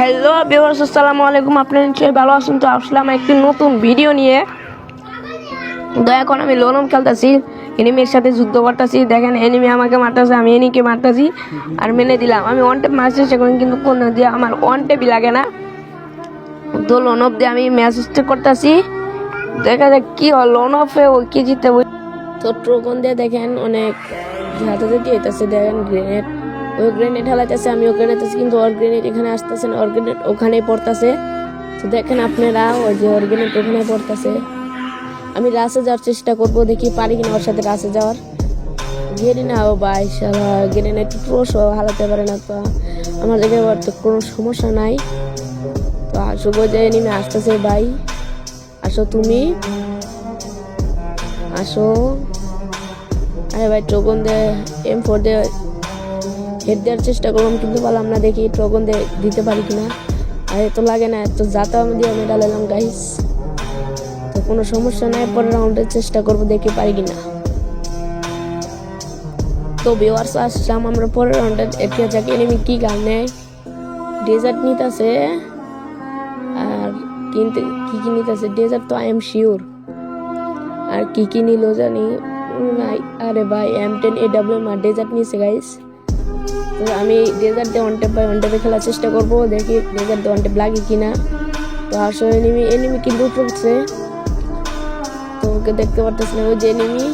Hello বিভার্স আসসালামু আলাইকুম। আপনারা নিশ্চয়ই ভালো আছেন? তো আসলাম একটি নতুন ভিডিও নিয়ে। তো এখন আমি লোলম খেলতেছি এনিমির সাথে যুদ্ধ করতেছি। দেখেন এনিমি আমাকে মারতেছে, আমি এনিকে মারতেছি আর মেনে দিলাম। আমি ওয়ান টেপ মারছি সেখানে, কিন্তু কোন দিয়ে আমার ওয়ান টেপই লাগে না। তো লোন অফ দিয়ে আমি ম্যাচ করতেছি। দেখা যাক কি হয় লোন অফে ওই কি জিতে ওই তো ট্রোকন দিয়ে দেখেন, অনেক হাতে থেকে হইতেছে, দেখেন গ্রেনেড ওই গ্রেনেড হালাইতেছে আমি ওখানে আছি কিন্তু ওর গ্রেনেড এখানে আসতেছে না, ওর গ্রেনেড ওখানেই পড়তেছে। তো দেখেন আপনারা, ওই যে ওর গ্রেনেড ওখানে পড়তেছে। আমি রাসে যাওয়ার চেষ্টা করব, দেখি পারি কিনা ওর সাথে রাসে যাওয়ার। গেরি না ও ভাই, শালা গ্রেনেড ক্রোশ হালাতে পারে না তো। আমার জায়গায় তো কোনো সমস্যা নাই। তো আসো যে নেমে আসতেছে ভাই। আসো তুমি। আসো। আরে ভাই ট্রোকন দে এম ফোর দে হেড দেওয়ার চেষ্টা করলাম কিন্তু পারলাম না দেখি ট্রোকন দিতে পারি কিনা। আরে তো লাগে না তো যাতা আমি দিয়ে মেডাল এলাম গাইস তো কোনো সমস্যা নাই পরের রাউন্ডের চেষ্টা করব দেখি পারি কিনা। তো ভিউয়ার্স আসলাম আমরা পরের রাউন্ডে এটি যাকে এনিমি কি গান নেয়? ডেজার্ট নিতেছে আর কিনতে কি কি নিতেছে? ডেজার্ট তো আই এম শিওর আর কি কি নিল জানি? নাই, আরে ভাই M ten A W R desert নিয়েছে গাইস আমি ডেজার্ট দিয়ে ওয়ান টেপ বাই ওয়ান খেলার চেষ্টা করব, দেখি ডেজার্ট দিয়ে ওয়ান টেপ লাগে কিনা। তো আসলে এনিমি এনিমি কিন্তু পড়ছে তো ওকে দেখতে পারতেছি না ওই যে এনিমি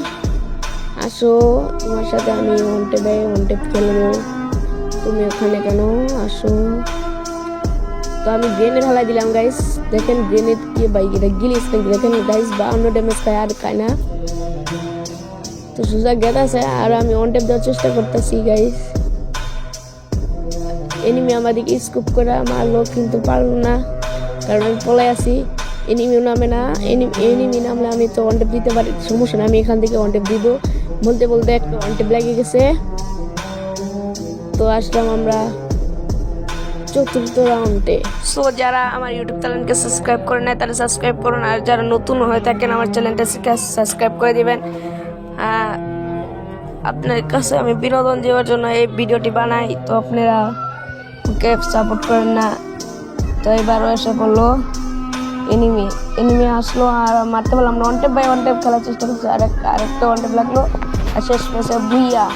আসো, তোমার সাথে আমি ওয়ান টেপে ওয়ান খেলব। তুমি ওখানে কেন? আসো। তো আমি গ্রেনেড হালাই দিলাম গাইস দেখেন গ্রেনেড কি ভাই, এটা গিলিস নাকি দেখেন গাইস বাউন্ন ড্যামেজ খায় আর খায় না। তো সোজা গেট আছে, আর আমি অন টেপ দেওয়ার চেষ্টা করতেছি গাইস এনিমি আমাদেরকে স্কুপ করে মারলো কিন্তু পারল না। কারণ আমি পলাই আছি। এনিমিও নামে না। এনিমি নামলে আমি তো অন টেপ দিতে পারি, সমস্যা না আমি এখান থেকে অন টেপ দিব। বলতে বলতে একটা অন টেপ লেগে গেছে। তো আসলাম আমরা চতুর্থ রাউন্ডে সো যারা আমার ইউটিউব চ্যানেলকে সাবস্ক্রাইব করে নেয় তারা সাবস্ক্রাইব করুন আর যারা নতুন হয়ে থাকেন, আমার চ্যানেলটা সাবস্ক্রাইব করে দিবেন। আপনার কাছে আমি বিনোদন দেওয়ার জন্য এই ভিডিওটি বানাই। তো আপনারা ওকে সাপোর্ট করেন না। তো এবারও এসে পড়ল এনিমি এনিমি আসলো আর মারতে পারলাম না। One tap by one tap খেলার চেষ্টা করছি। আরেক, আরেকটা ওয়ান টেপ লাগল। আর শেষ পেয়েছে ভুইয়া